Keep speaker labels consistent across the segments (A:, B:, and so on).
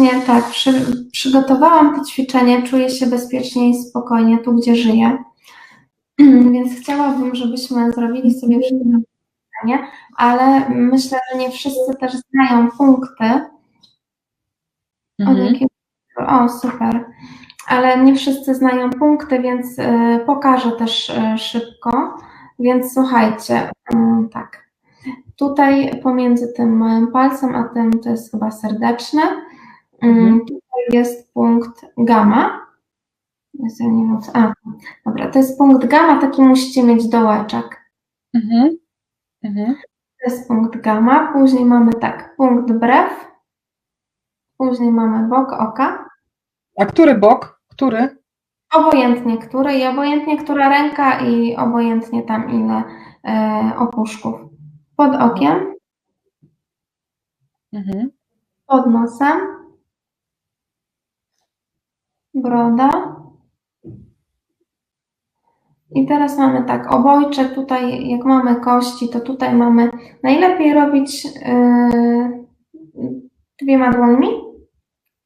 A: właśnie tak, przy, przygotowałam to ćwiczenie, czuję się bezpiecznie i spokojnie tu, gdzie żyję. Więc chciałabym, żebyśmy zrobili sobie ćwiczenie, ale myślę, że nie wszyscy też znają punkty.
B: Mhm.
A: jakiego, o, super. Ale nie wszyscy znają punkty, więc y, pokażę też y, szybko. Więc słuchajcie, mm, tak. Tutaj pomiędzy tym małym palcem a tym to jest chyba serdeczne. Mm,
B: Mhm.
A: Tutaj jest punkt gamma. Jest, ja nie co- a, dobra, to jest punkt gamma, taki musicie mieć dołeczek.
B: Mhm. Mhm.
A: To jest punkt gamma. Później mamy tak, punkt brew. Później mamy bok oka.
B: A który bok? Który?
A: Obojętnie który i obojętnie która ręka i obojętnie tam ile e, opuszków. Pod okiem,
B: Mhm.
A: pod nosem, broda. I teraz mamy tak, obojcze tutaj, jak mamy kości, to tutaj mamy, najlepiej robić e, dwiema dłońmi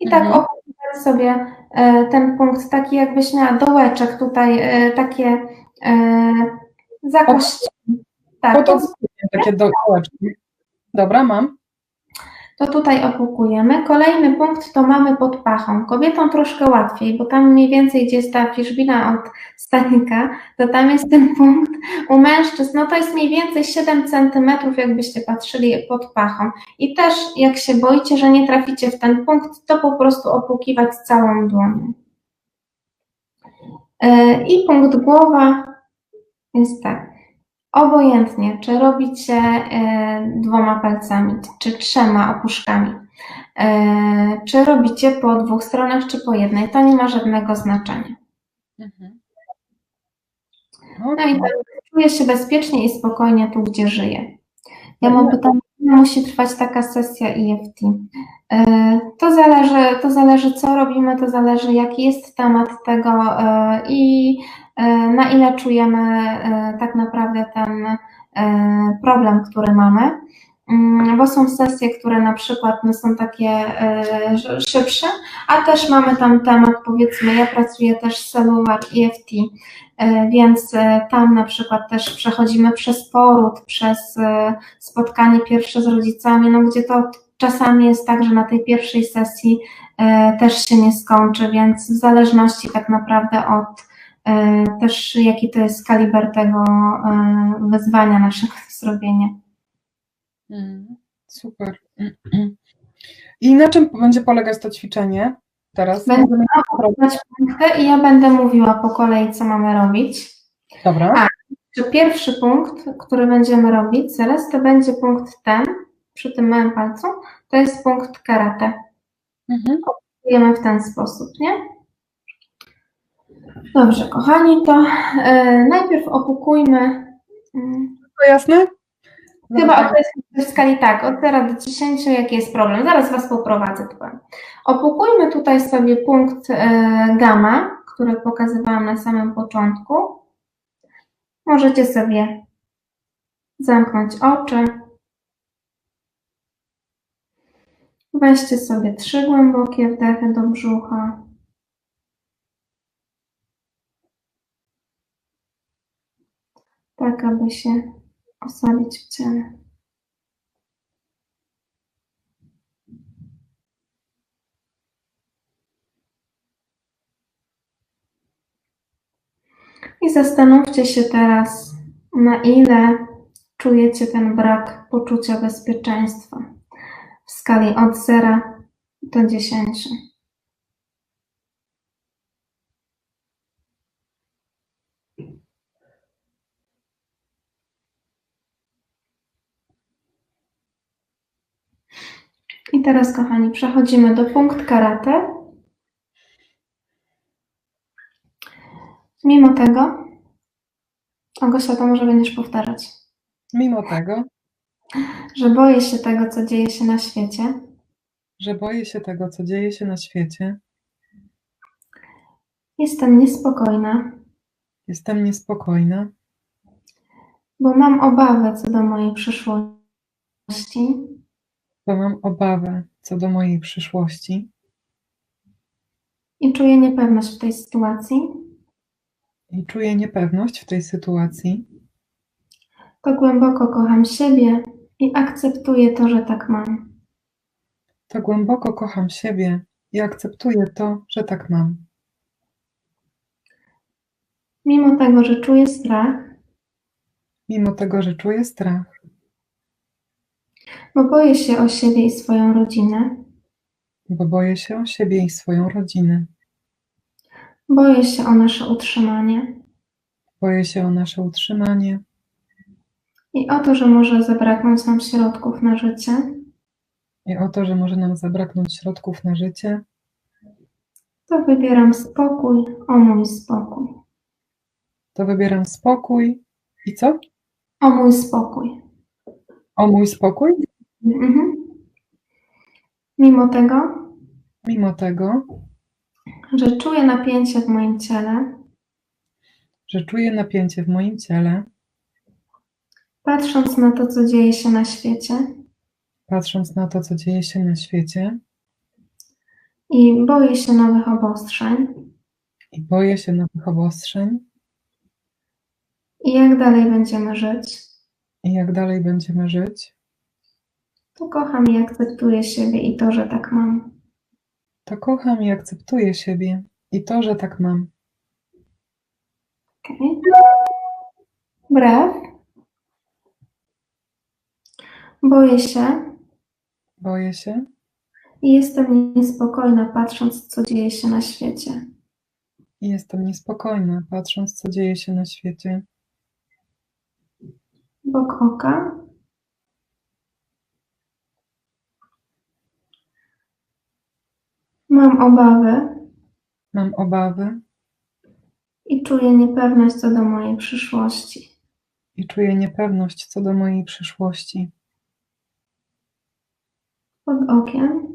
A: i tak
B: Mhm.
A: sobie e, ten punkt, taki jakbyś miała dołeczek tutaj, e, takie e, za
B: Pod-
A: kości. Tak,
B: Pod
A: pod
B: odsłoniem takie dołeczki. Dobra, mam.
A: To tutaj opłukujemy. Kolejny punkt to mamy pod pachą. Kobietom troszkę łatwiej, bo tam mniej więcej, gdzie jest ta fiszbina od stanika, to tam jest ten punkt. U mężczyzn, no to jest mniej więcej 7 centymetrów, jakbyście patrzyli pod pachą. I też, jak się boicie, że nie traficie w ten punkt, to po prostu opłukiwać całą dłonią. Yy, I punkt głowa jest tak. Obojętnie, czy robicie dwoma palcami, czy trzema opuszkami, e, czy robicie po dwóch stronach, czy po jednej, to nie ma żadnego znaczenia.
B: Mhm.
A: No i tak, czuję się bezpiecznie i spokojnie tu, gdzie żyję. Ja mam pytanie, ile musi trwać taka sesja EFT? E, To zależy, to zależy, co robimy, to zależy, jaki jest temat tego e, i na ile czujemy e, tak naprawdę ten e, problem, który mamy. Mm, Bo są sesje, które na przykład no, są takie e, sz- szybsze, a też mamy tam temat, powiedzmy, ja pracuję też z Cellular EFT, e, więc e, tam na przykład też przechodzimy przez poród, przez e, spotkanie pierwsze z rodzicami, no gdzie to czasami jest tak, że na tej pierwszej sesji e, też się nie skończy, więc w zależności tak naprawdę od e, też jaki to jest kaliber tego e, wyzwania naszego do zrobienia.
B: Mhm. Super. I na czym będzie polegać to ćwiczenie teraz?
A: Będzie
B: Możemy-
A: Dać punkty i ja będę mówiła po kolei, co mamy robić.
B: Dobra.
A: A. Że pierwszy punkt, który będziemy robić zaraz, to będzie punkt ten, przy tym małym palcu, to jest punkt karate.
B: Mhm.
A: Pracujemy w ten sposób, nie? Dobrze, kochani, to e, najpierw opukujmy. mm,
B: To jasne?
A: Chyba określmy w skali tak, od 0 do 10, jaki jest problem. Zaraz Was poprowadzę tu. Opukujmy tutaj sobie punkt e, gamma, który pokazywałam na samym początku. Możecie sobie zamknąć oczy. Weźcie sobie trzy głębokie wdechy do brzucha. Tak, aby się osłabić w ciele. I zastanówcie się teraz, na ile czujecie ten brak poczucia bezpieczeństwa w skali od 0 do 10. I teraz, kochani, przechodzimy do punkt karate. Mimo tego, Agosia, to może będziesz powtarzać,
B: Mimo tego,
A: że boję się tego, co dzieje się na świecie,
B: że boję się tego, co dzieje się na świecie,
A: jestem niespokojna,
B: jestem niespokojna,
A: bo mam obawy co do mojej przyszłości
B: bo mam obawę co do mojej przyszłości.
A: I czuję niepewność w tej sytuacji,
B: i czuję niepewność w tej sytuacji,
A: to głęboko kocham siebie i akceptuję to, że tak mam.
B: to głęboko kocham siebie i akceptuję to, że tak mam.
A: Mimo tego, że czuję strach,
B: Mimo tego, że czuję strach,
A: bo boję się o siebie i swoją rodzinę,
B: bo boję się o siebie i swoją rodzinę,
A: boję się o nasze utrzymanie.
B: Boję się o nasze utrzymanie.
A: I o to, że może zabraknąć nam środków na życie,
B: i o to, że może nam zabraknąć środków na życie,
A: to wybieram spokój, o mój spokój,
B: to wybieram spokój. I co?
A: o mój spokój.
B: O mój spokój?
A: Mhm. Mimo tego,
B: Mimo tego,
A: że czuję napięcie w moim ciele,
B: że czuję napięcie w moim ciele,
A: patrząc na to, co dzieje się na świecie.
B: Patrząc na to, co dzieje się na świecie.
A: I boję się nowych obostrzeń.
B: I boję się nowych obostrzeń.
A: I jak dalej będziemy żyć,
B: i jak dalej będziemy żyć,
A: to kocham i akceptuję siebie i to, że tak mam.
B: to kocham i akceptuję siebie i to, że tak mam.
A: Okay. Brew. Boję się
B: Boję się
A: i jestem niespokojna, patrząc, co dzieje się na świecie.
B: i jestem niespokojna, patrząc, co dzieje się na świecie.
A: Bok oka. Mam obawy
B: Mam obawy
A: i czuję niepewność co do mojej przyszłości.
B: i czuję niepewność co do mojej przyszłości.
A: Pod okiem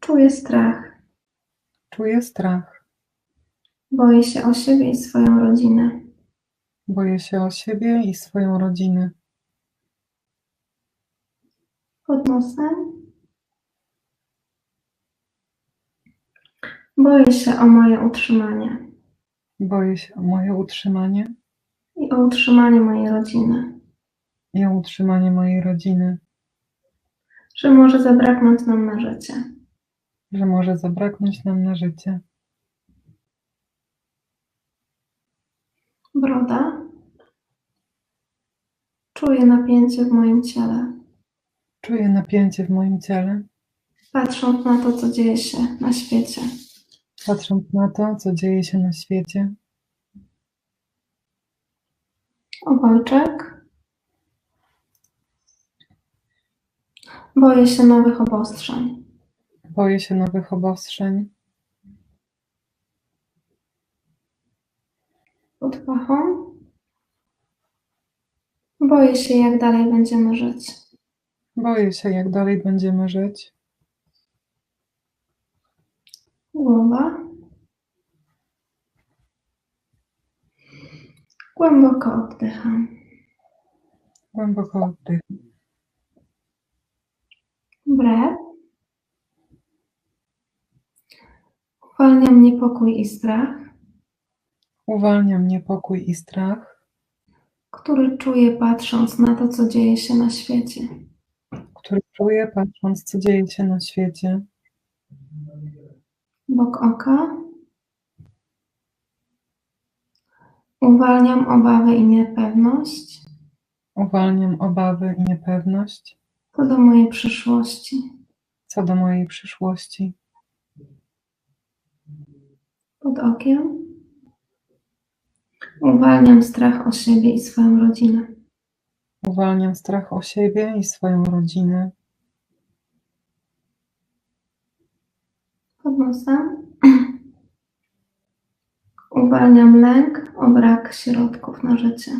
A: czuję strach.
B: Czuję strach,
A: Boję się o siebie i swoją rodzinę.
B: Boję się o siebie i swoją rodzinę.
A: Pod nosem boję się o moje utrzymanie
B: Boję się o moje utrzymanie
A: i o utrzymanie mojej rodziny.
B: i o utrzymanie mojej rodziny,
A: Że może zabraknąć nam na życie.
B: że może zabraknąć nam na życie.
A: Broda. Czuję napięcie w moim ciele,
B: Czuję napięcie w moim ciele,
A: patrząc na to, co dzieje się na świecie.
B: patrząc na to, co dzieje się na świecie.
A: Obojczek. Boję się nowych obostrzeń.
B: Boję się nowych obostrzeń.
A: Pod pachą. Boję się, jak dalej będziemy żyć.
B: Boję się, jak dalej będziemy żyć.
A: Głowa. Głęboko oddycham.
B: Głęboko oddycham.
A: Brew. Uwalniam niepokój i strach,
B: Uwalniam niepokój i strach,
A: który czuję patrząc na to, co dzieje się na świecie.
B: który czuję, patrząc, co dzieje się na świecie.
A: Bok oka. Uwalniam obawy i niepewność
B: Uwalniam obawy i niepewność
A: co do mojej przyszłości.
B: co do mojej przyszłości.
A: Pod okiem. Uwalniam strach o siebie i swoją rodzinę.
B: Uwalniam strach o siebie i swoją rodzinę.
A: Pod nosem. Uwalniam lęk o brak środków na życie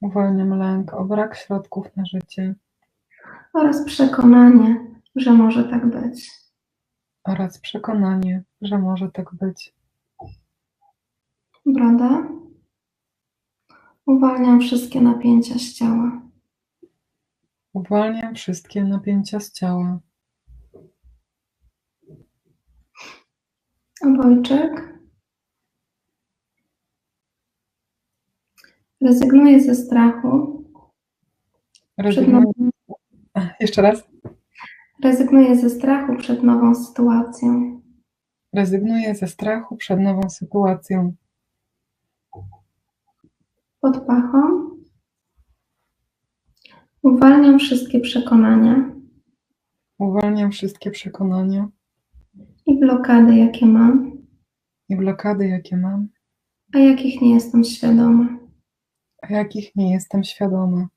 B: Uwalniam lęk o brak środków na życie
A: oraz przekonanie, że może tak być.
B: oraz przekonanie, że może tak być.
A: Broda. Uwalniam wszystkie napięcia z ciała.
B: Uwalniam wszystkie napięcia z ciała.
A: Obojczyk. Rezygnuję ze strachu.
B: Rezygnuję.
A: nową,
B: Jeszcze raz.
A: rezygnuję ze strachu przed nową sytuacją.
B: Rezygnuję ze strachu przed nową sytuacją.
A: Pod pachą. Uwalniam wszystkie przekonania
B: Uwalniam wszystkie przekonania
A: i blokady, jakie mam,
B: i blokady, jakie mam,
A: a jakich nie jestem świadoma.
B: a jakich nie jestem świadoma.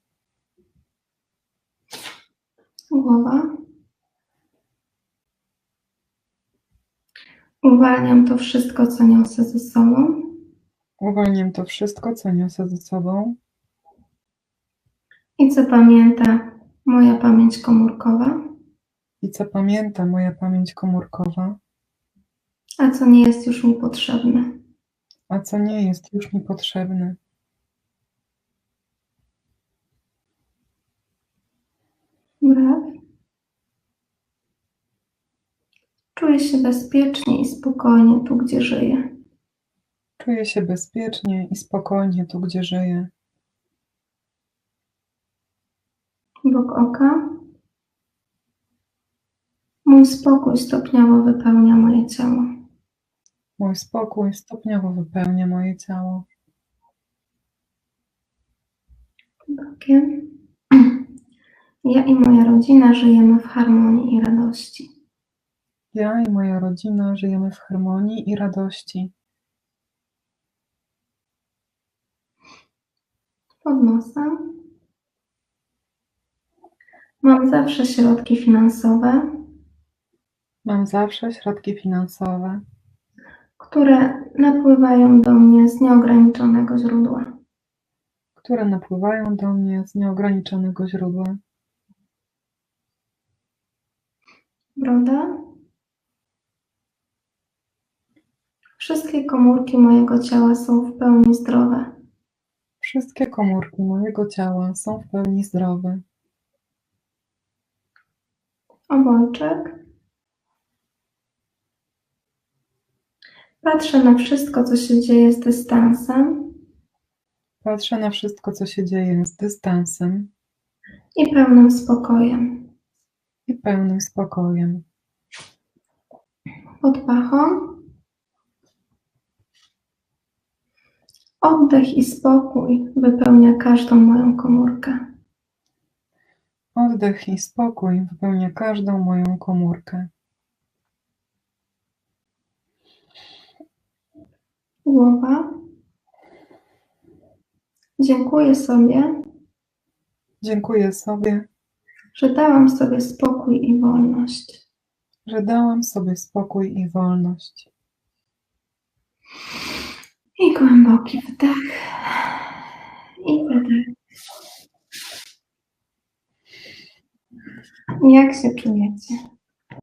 A: Głowa. Uwalniam to wszystko, co niosę ze sobą
B: Uwalniam to wszystko, co niosę ze sobą
A: i co pamięta moja pamięć komórkowa,
B: i co pamięta moja pamięć komórkowa,
A: a co nie jest już mi potrzebne.
B: a co nie jest już mi potrzebne.
A: Brew. Czuję się bezpiecznie i spokojnie tu, gdzie żyję.
B: Czuję się bezpiecznie i spokojnie tu, gdzie żyję.
A: Bok oka. Mój spokój stopniowo wypełnia moje ciało.
B: Mój spokój stopniowo wypełnia moje ciało.
A: Bokiem. Ja i moja rodzina żyjemy w harmonii i radości.
B: Ja i moja rodzina żyjemy w harmonii i radości.
A: Pod nosem. Mam zawsze środki finansowe,
B: Mam zawsze środki finansowe,
A: które napływają do mnie z nieograniczonego źródła.
B: które napływają do mnie z nieograniczonego źródła.
A: Broda. Wszystkie komórki mojego ciała są w pełni zdrowe.
B: Wszystkie komórki mojego ciała są w pełni zdrowe.
A: Obojczyk. Patrzę na wszystko, co się dzieje z dystansem
B: Patrzę na wszystko, co się dzieje z dystansem
A: i pełnym spokojem.
B: i pełnym spokojem.
A: Pod pachą. Oddech i spokój wypełnia każdą moją komórkę.
B: Oddech i spokój wypełnia każdą moją komórkę.
A: Głowa. Dziękuję sobie,
B: Dziękuję sobie,
A: że dałam sobie spokój i wolność.
B: że dałam sobie spokój i wolność.
A: I głęboki wdech. I wydech. Jak się czujecie?